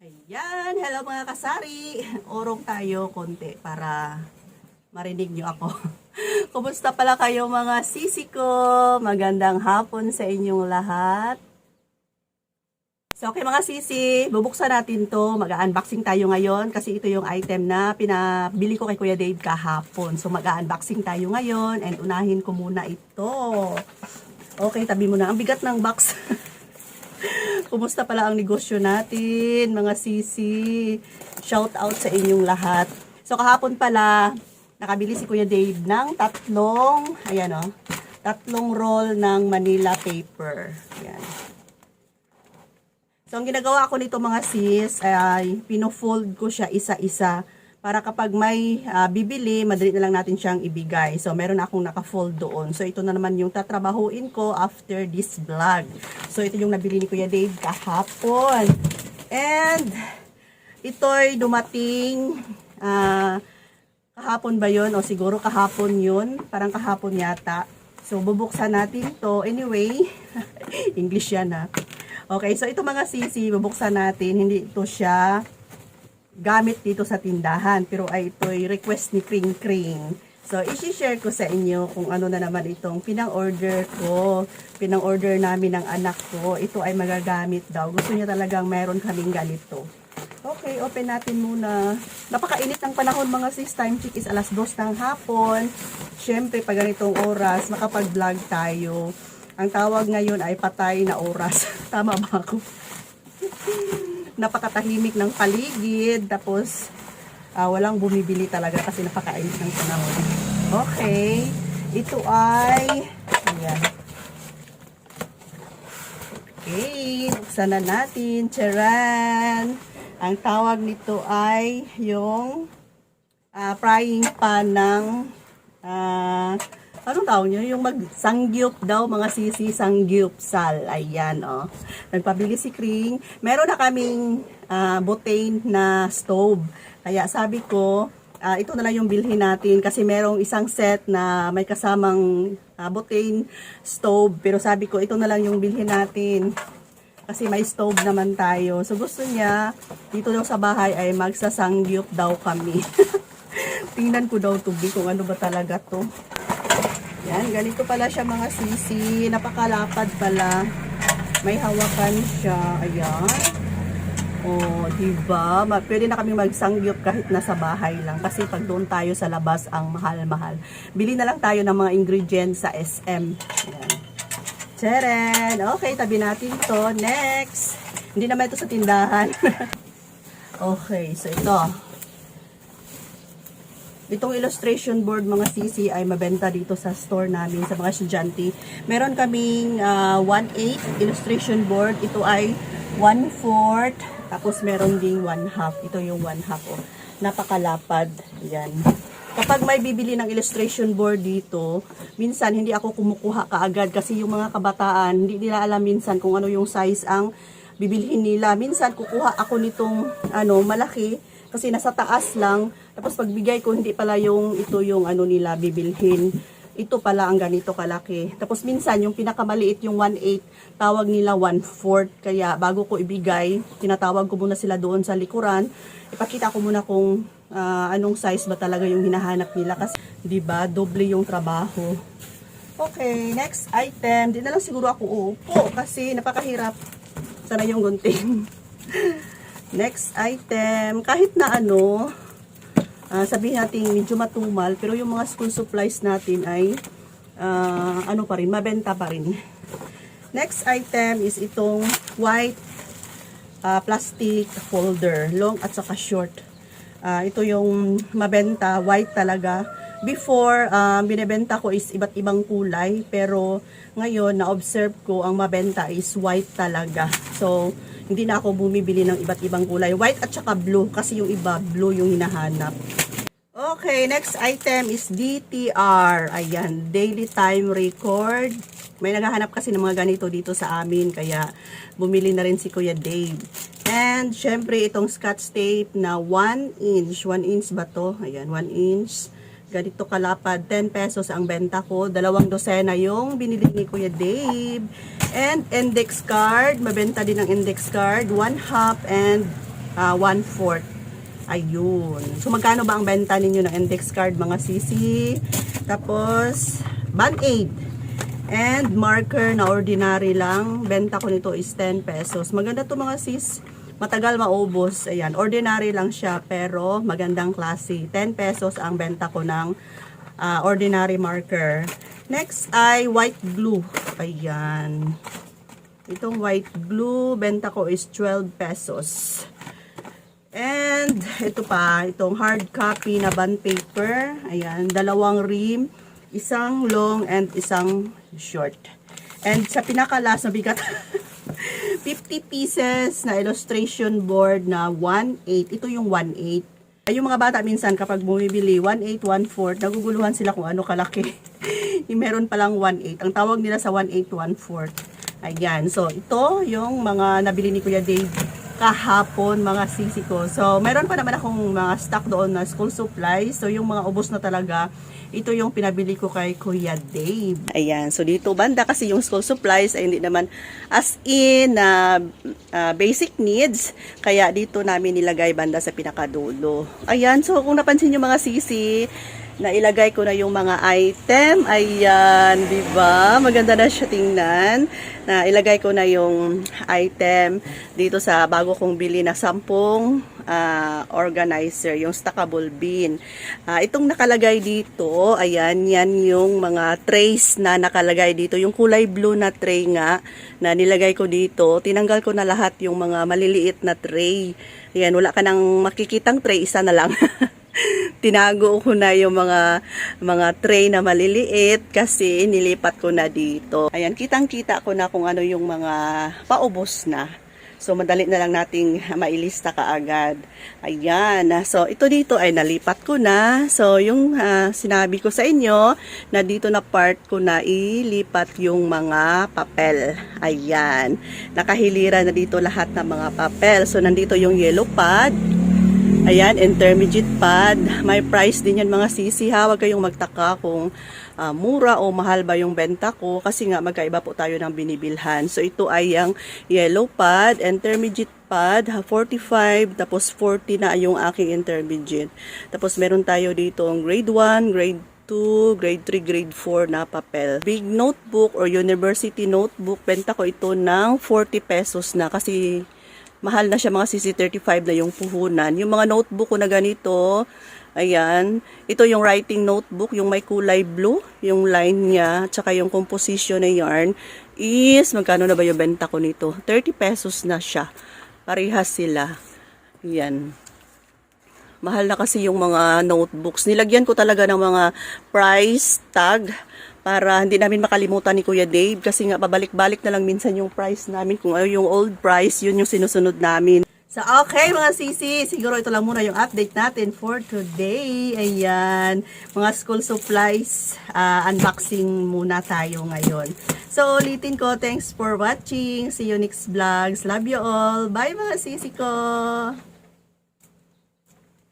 Ayan, hello mga kasari. Orong tayo konti para marinig nyo ako. Kumusta pala kayo mga sisi ko? Magandang hapon sa inyong lahat. So okay mga sisi, bubuksan natin to. Mag-unboxing tayo ngayon kasi ito yung item na pinabili ko kay Kuya Dave kahapon. So mag-unboxing tayo ngayon and unahin ko muna ito. Okay, tabi mo na. Ang bigat ng box. Kumusta pala ang negosyo natin, mga sisi? Shout out sa inyong lahat. So kahapon pala, nakabili si Kuya Dave ng tatlong, ayan o, tatlong roll ng Manila paper. Ayan. So ang ginagawa ko nito mga sis, ay pino-fold ko siya isa-isa para kapag may ah, bibili, madali na lang natin siyang ibigay. So, meron akong naka-fold doon. So, ito na naman yung tatrabahuin ko after this vlog. So, ito yung nabili ni Kuya Dave kahapon. And, ito'y dumating, ah, kahapon ba yon O siguro kahapon yun. Parang kahapon yata. So, bubuksan natin to. Anyway, English yan ha. Okay, so ito mga sisi, bubuksan natin. Hindi ito siya gamit dito sa tindahan. Pero ay ito'y request ni Kring Kring. So, isi-share ko sa inyo kung ano na naman itong pinang-order ko. Pinang-order namin ng anak ko. Ito ay magagamit daw. Gusto niya talagang meron kaming ganito. Okay, open natin muna. Napakainit ng panahon mga sis. Time check is alas 2 ng hapon. Siyempre, pag ganitong oras, makapag-vlog tayo. Ang tawag ngayon ay patay na oras. Tama ba ako? Napakatahimik ng paligid. Tapos, ah, walang bumibili talaga kasi napakainit ng panahon. Okay. Ito ay, ayan. Okay. Buksan na natin. Charan. Ang tawag nito ay yung ah, frying pan ng ah, anong tawag nyo? Yung mag-sangyup daw, mga sisi sangyup sal. Ayan, oh. Nagpabili si Kring. Meron na kaming ah, butane na stove. Kaya sabi ko, ah, ito na lang yung bilhin natin kasi merong isang set na may kasamang ah, butane stove. Pero sabi ko, ito na lang yung bilhin natin. Kasi may stove naman tayo. So gusto niya, dito daw sa bahay ay magsasangyup daw kami. Tingnan ko daw tubi kung ano ba talaga to. Yan, ganito pala siya mga sisi. Napakalapad pala. May hawakan siya. Ayan. O, diba? Ma pwede na kami magsangyup kahit nasa bahay lang. Kasi pag doon tayo sa labas, ang mahal-mahal. Bili na lang tayo ng mga ingredients sa SM. Ayan. Tcharan! Okay, tabi natin to. Next! Hindi naman ito sa tindahan. okay, so ito. Itong illustration board mga CC ay mabenta dito sa store namin sa mga estudyante. Meron kaming ah, 1/8 illustration board. Ito ay 1/4 tapos meron ding 1 half. Ito yung 1 half oh. Napakalapad. Yan. Kapag may bibili ng illustration board dito, minsan hindi ako kumukuha kaagad kasi yung mga kabataan hindi nila alam minsan kung ano yung size ang bibilhin nila. Minsan kukuha ako nitong ano malaki kasi nasa taas lang. Tapos pagbigay ko hindi pala yung ito yung ano nila bibilhin. Ito pala ang ganito kalaki. Tapos minsan yung pinakamaliit yung 1/8, tawag nila 1/4. Kaya bago ko ibigay, tinatawag ko muna sila doon sa likuran. Ipakita ko muna kung ah, anong size ba talaga yung hinahanap nila kasi 'di ba doble yung trabaho. Okay, next item. Di na lang siguro ako uupo kasi napakahirap. Sana yung gunting. Next item, kahit na ano, ah, sabihin natin medyo matumal, pero yung mga school supplies natin ay ah, ano pa rin, mabenta pa rin. Next item is itong white ah, plastic folder, long at saka short. Ah, ito yung mabenta, white talaga. Before, um, binebenta ko is iba't ibang kulay, pero ngayon, na-observe ko, ang mabenta is white talaga. So, hindi na ako bumibili ng iba't ibang kulay. White at saka blue, kasi yung iba, blue yung hinahanap. Okay, next item is DTR. Ayan, Daily Time Record. May naghahanap kasi ng mga ganito dito sa amin, kaya bumili na rin si Kuya Dave. And, syempre, itong scotch tape na 1 inch. 1 inch ba to? Ayan, 1 inch. Ganito kalapad, 10 pesos ang benta ko. Dalawang dosena yung binili ni Kuya Dave. And index card, mabenta din ang index card. 1 half and ah, one-fourth. Ayun. So, magkano ba ang benta ninyo ng index card, mga sisi? Tapos, band-aid. And marker na ordinary lang. Benta ko nito is 10 pesos. Maganda to mga sis. Matagal maubos. Ayan. Ordinary lang siya pero magandang klase. 10 pesos ang benta ko ng ah, ordinary marker. Next ay white glue. Ayan. Itong white glue, benta ko is 12 pesos. And ito pa, itong hard copy na bond paper. Ayan, dalawang rim, isang long and isang short. And sa pinaka-last na bigat, 50 pieces na illustration board na 1.8. Ito yung 1.8. Ay, yung mga bata minsan kapag bumibili 1.8, 1.4, naguguluhan sila kung ano kalaki. meron palang 1.8. Ang tawag nila sa 1.8, 1.4. Ayan. So, ito yung mga nabili ni Kuya Dave kahapon mga sisi ko. So, meron pa naman akong mga stock doon na school supplies. So, yung mga ubos na talaga, ito yung pinabili ko kay Kuya Dave. Ayan. So, dito banda kasi yung school supplies ay hindi naman as in na ah, basic needs. Kaya dito namin nilagay banda sa pinakadulo. Ayan. So, kung napansin nyo mga sisi, na ilagay ko na yung mga item. Ayan, di ba? Maganda na siya tingnan. Na ilagay ko na yung item dito sa bago kong bili na sampung ah, organizer, yung stackable bin. Ah, itong nakalagay dito, ayan, yan yung mga trays na nakalagay dito. Yung kulay blue na tray nga na nilagay ko dito, tinanggal ko na lahat yung mga maliliit na tray. Ayan, wala ka nang makikitang tray, isa na lang. tinago ko na yung mga mga tray na maliliit kasi nilipat ko na dito. Ayan, kitang-kita ko na kung ano yung mga paubos na. So, madali na lang nating mailista kaagad. Ayan. So, ito dito ay nalipat ko na. So, yung ah, sinabi ko sa inyo, na dito na part ko na ilipat yung mga papel. Ayan. Nakahilira na dito lahat ng mga papel. So, nandito yung yellow pad. Ayan, intermediate pad. May price din yan mga sisi ha. Huwag kayong magtaka kung ah, mura o mahal ba yung benta ko kasi nga magkaiba po tayo ng binibilhan. So ito ay ang yellow pad, intermediate pad, ha, 45, tapos 40 na yung aking intermediate. Tapos meron tayo dito ang grade 1, grade 2, grade 3, grade 4 na papel. Big notebook or university notebook, benta ko ito ng 40 pesos na kasi mahal na siya mga CC35 na yung puhunan. Yung mga notebook ko na ganito, ayan, ito yung writing notebook, yung may kulay blue, yung line niya, tsaka yung composition na yarn, is, magkano na ba yung benta ko nito? 30 pesos na siya. Parehas sila. Yan. Mahal na kasi yung mga notebooks. Nilagyan ko talaga ng mga price tag para hindi namin makalimutan ni Kuya Dave kasi nga pabalik-balik na lang minsan yung price namin. Kung ano yung old price, yun yung sinusunod namin. So, okay mga sisi, siguro ito lang muna yung update natin for today. Ayan, mga school supplies, ah, unboxing muna tayo ngayon. So, ulitin ko, thanks for watching. See you next vlogs. Love you all. Bye mga sisi ko!